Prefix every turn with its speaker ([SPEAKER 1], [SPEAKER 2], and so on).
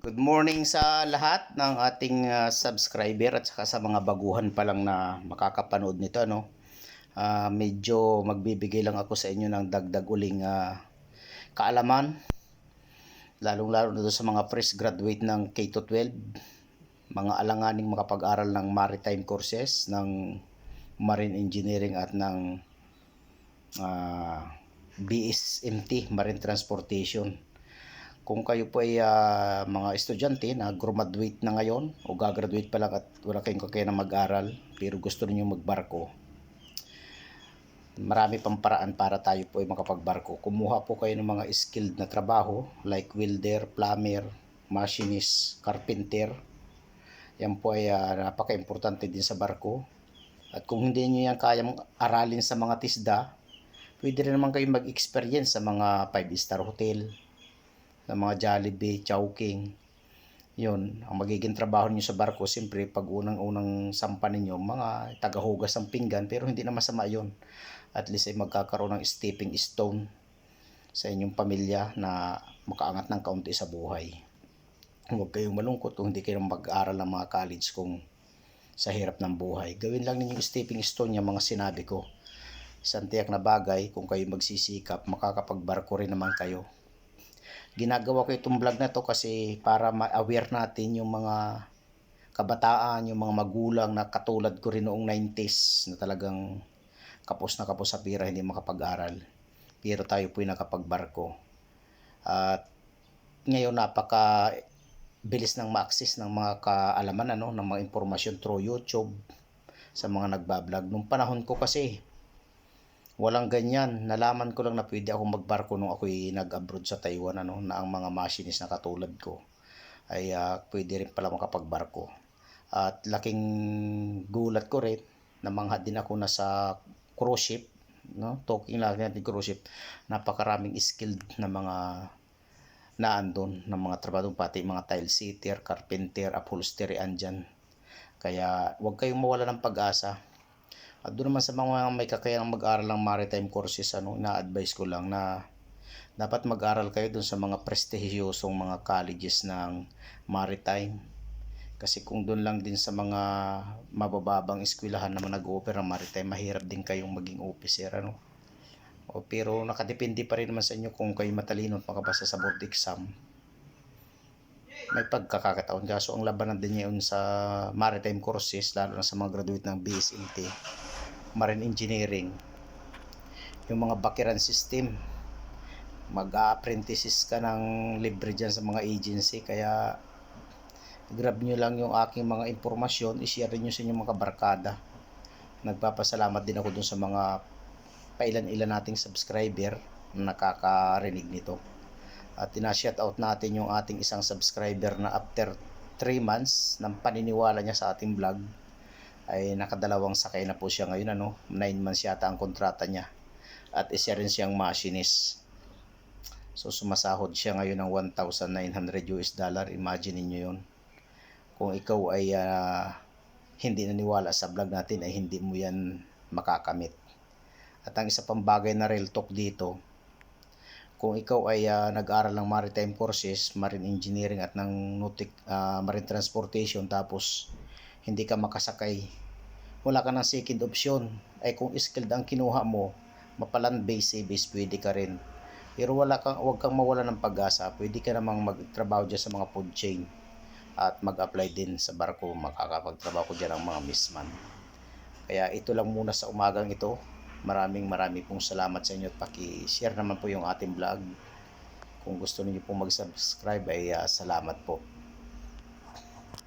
[SPEAKER 1] Good morning sa lahat ng ating ah, subscriber at saka sa mga baguhan pa lang na makakapanood nito no. Ah, medyo magbibigay lang ako sa inyo ng dagdag uling ah, kaalaman lalong-lalo na sa mga fresh graduate ng K-12, mga alanganing makapag-aral ng maritime courses ng marine engineering at ng ah, BSMT, marine transportation kung kayo po ay ah, mga estudyante na graduate na ngayon o gagraduate pa lang at wala kayong kakayanan mag-aral pero gusto niyo magbarko marami pang paraan para tayo po ay makapagbarko. Kumuha po kayo ng mga skilled na trabaho like welder, plumber, machinist, carpenter. Yan po ay ah, napaka-importante din sa barko. At kung hindi niyo yan kayang aralin sa mga tisda pwede rin naman kayo mag-experience sa mga 5-star hotel sa mga Jollibee, Chowking. Yun, ang magiging trabaho niyo sa barko, siyempre, pag unang-unang sampa ninyo, mga tagahugas ng pinggan, pero hindi na masama yun. At least ay magkakaroon ng stepping stone sa inyong pamilya na makaangat ng kaunti sa buhay. Huwag kayong malungkot kung hindi kayo mag-aral ng mga college kung sa hirap ng buhay. Gawin lang ninyo stepping stone yung mga sinabi ko. Isang tiyak na bagay, kung kayo magsisikap, makakapagbarko rin naman kayo ginagawa ko itong vlog na to kasi para ma-aware natin yung mga kabataan, yung mga magulang na katulad ko rin noong 90s na talagang kapos na kapos sa pira, hindi makapag-aral. Pero tayo po'y nakapagbarko. At ngayon napaka bilis ng ma-access ng mga kaalaman ano, ng mga impormasyon through YouTube sa mga nagbablog. Nung panahon ko kasi, walang ganyan. Nalaman ko lang na pwede akong magbarko nung ako'y nag-abroad sa Taiwan ano, na ang mga machinist na katulad ko ay uh, pwede rin pala makapagbarko. At laking gulat ko rin, namanghad din ako na sa cruise ship, no? talking lang natin cruise ship, napakaraming skilled na mga naandon ng mga trabaho pati mga tile sitter, carpenter, upholstery andyan. Kaya huwag kayong mawala ng pag-asa at doon naman sa mga may kakayang mag-aral ng maritime courses, ano, na-advise ko lang na dapat mag-aral kayo doon sa mga prestigyosong mga colleges ng maritime. Kasi kung doon lang din sa mga mabababang eskwelahan naman nag-offer ng maritime, mahirap din kayong maging officer. Ano? O, pero nakadepende pa rin naman sa inyo kung kayo matalino at makapasa sa board exam. May pagkakataon. Kaso ang labanan din ngayon sa maritime courses, lalo na sa mga graduate ng BSMT, marine engineering, yung mga bakiran system, mag-apprentices ka ng libre dyan sa mga agency, kaya grab nyo lang yung aking mga impormasyon, ishare nyo sa inyong mga barkada. Nagpapasalamat din ako dun sa mga pailan-ilan nating subscriber na nakakarinig nito. At tina-shout out natin yung ating isang subscriber na after 3 months ng paniniwala niya sa ating vlog ay nakadalawang sakay na po siya ngayon ano? 9 months yata ang kontrata niya. At isa rin siyang machinist. So sumasahod siya ngayon ng 1,900 US dollar. Imagine niyo yun. Kung ikaw ay uh, hindi naniwala sa vlog natin ay hindi mo yan makakamit. At ang isa pang bagay na real talk dito kung ikaw ay uh, nag-aral ng maritime courses, marine engineering at ng nautic, uh, marine transportation tapos hindi ka makasakay, wala ka ng second option. Ay kung skilled ang kinuha mo, mapalan base base pwede ka rin. Pero wala kang, wag kang mawala ng pag-asa. Pwede ka namang magtrabaho dyan sa mga food chain at mag-apply din sa barko. Makakapagtrabaho ko dyan ang mga misman. Kaya ito lang muna sa umagang ito Maraming maraming pong salamat sa inyo at paki-share naman po yung ating vlog. Kung gusto niyo pong mag-subscribe ay uh, salamat po.